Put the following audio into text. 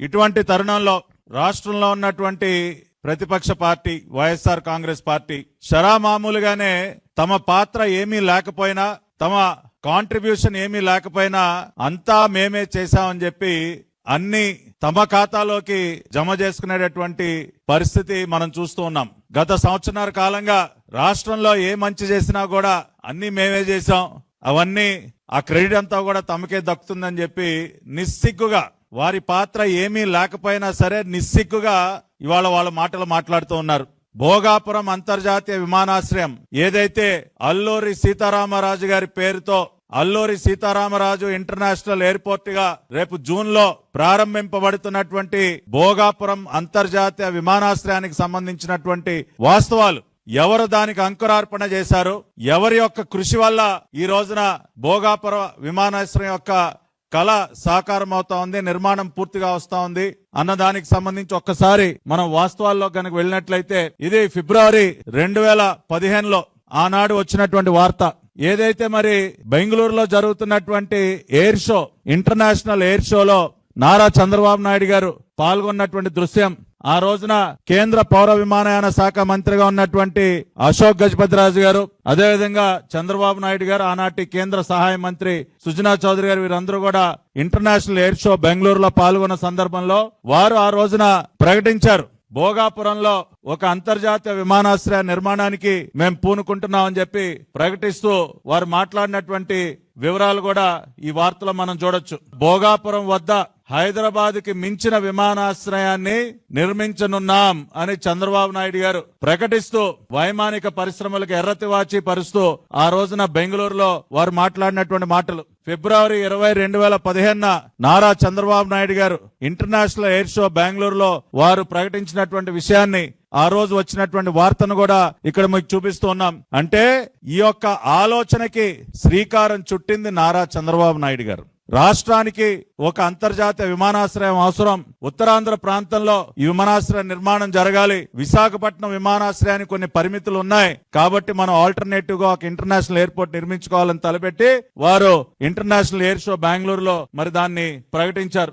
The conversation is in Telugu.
ఇటువంటి తరుణంలో రాష్ట్రంలో ఉన్నటువంటి ప్రతిపక్ష పార్టీ వైఎస్ఆర్ కాంగ్రెస్ పార్టీ షరామామూలుగానే తమ పాత్ర ఏమీ లేకపోయినా తమ కాంట్రిబ్యూషన్ ఏమీ లేకపోయినా అంతా మేమే చేశామని చెప్పి అన్ని తమ ఖాతాలోకి జమ చేసుకునేటటువంటి పరిస్థితి మనం చూస్తూ ఉన్నాం. గత సంవత్సరాల కాలంగా రాష్ట్రంలో ఏ మంచి చేసినా కూడా అన్ని మేమే చేశాం. అవన్నీ ఆ క్రెడిట్ అంతా కూడా తమకే దక్కుతుందని చెప్పి నిస్సిగ్గుగా వారి పాత్ర ఏమీ లేకపోయినా సరే నిస్సిగ్గుగా ఇవాళ వాళ్ళ మాటలు మాట్లాడుతూ ఉన్నారు. భోగాపురం అంతర్జాతీయ విమానాశ్రయం ఏదైతే అల్లూరి సీతారామరాజు గారి పేరుతో అల్లూరి సీతారామరాజు ఇంటర్నేషనల్ ఎయిర్పోర్ట్గా రేపు జూన్లో ప్రారంభింపబడుతున్నటువంటి భోగాపురం అంతర్జాతీయ విమానాశ్రయానికి సంబంధించినటువంటి వాస్తవాలు ఎవరు దానికి అంకురార్పణ చేశారు? ఎవరి యొక్క కృషి వల్ల ఈ రోజున భోగాపురం విమానాశ్రయం యొక్క కళ సాకారం అవుతా ఉంది నిర్మాణం పూర్తిగా వస్తా ఉంది. అన్న దానికి సంబంధించి ఒక్కసారి మనం వాస్తవాల్లో కనుక వెళ్ళినట్లయితే ఇది ఫిబ్రవరి రెండు వేల పదిహేనులో ఆనాడు వచ్చినటువంటి వార్త. ఏదైతే మరి బెంగళూరులో జరుగుతున్నటువంటి ఎయిర్ షో ఇంటర్నేషనల్ ఎయిర్ షోలో నారా చంద్రబాబు నాయుడు గారు పాల్గొన్నటువంటి దృశ్యం ఆ రోజున కేంద్ర పౌర విమానయాన శాఖ మంత్రిగా ఉన్నటువంటి అశోక్ గజపతిరాజు గారు అదేవిధంగా చంద్రబాబు నాయుడు గారు ఆనాటి కేంద్ర సహాయ మంత్రి సుజనా చౌదరి గారు వీరందరూ కూడా ఇంటర్నేషనల్ ఎయిర్ షో బెంగళూరులో పాల్గొన్న సందర్భంలో వారు ఆ రోజున ప్రకటించారు. భోగాపురంలో ఒక అంతర్జాతీయ విమానాశ్రయ నిర్మాణానికి మేము పూనుకుంటున్నామని చెప్పి ప్రకటిస్తూ వారు మాట్లాడినటువంటి వివరాలు కూడా ఈ వార్తలో మనం చూడొచ్చు. భోగాపురం వద్ద హైదరాబాద్కి మించిన విమానాశ్రయాన్ని నిర్మించనున్నాం అని చంద్రబాబు నాయుడు గారు ప్రకటిస్తూ వైమానిక పరిశ్రమలకు ఎర్రతివాచి పరుస్తూ ఆ రోజున బెంగళూరులో వారు మాట్లాడినటువంటి మాటలు. ఫిబ్రవరి ఇరవై రెండు వేల పదిహేనున నారా చంద్రబాబు నాయుడు గారు ఇంటర్నేషనల్ ఎయిర్ షో బెంగళూరులో వారు ప్రకటించినటువంటి విషయాన్ని ఆ రోజు వచ్చినటువంటి వార్తను కూడా ఇక్కడ మీకు చూపిస్తూ ఉన్నాం. అంటే ఈ యొక్క ఆలోచనకి శ్రీకారం చుట్టింది నారా చంద్రబాబు నాయుడు గారు. రాష్ట్రానికి ఒక అంతర్జాతీయ విమానాశ్రయం అవసరం. ఉత్తరాంధ్ర ప్రాంతంలో ఈ విమానాశ్రయ నిర్మాణం జరగాలి. విశాఖపట్నం విమానాశ్రయానికి కొన్ని పరిమితులు ఉన్నాయి. కాబట్టి మనం ఆల్టర్నేటివ్గా ఒక ఇంటర్నేషనల్ ఎయిర్పోర్ట్ నిర్మించుకోవాలని తలపెట్టి వారు ఇంటర్నేషనల్ ఎయిర్ షో బెంగళూరులో మరి దాన్ని ప్రకటించారు.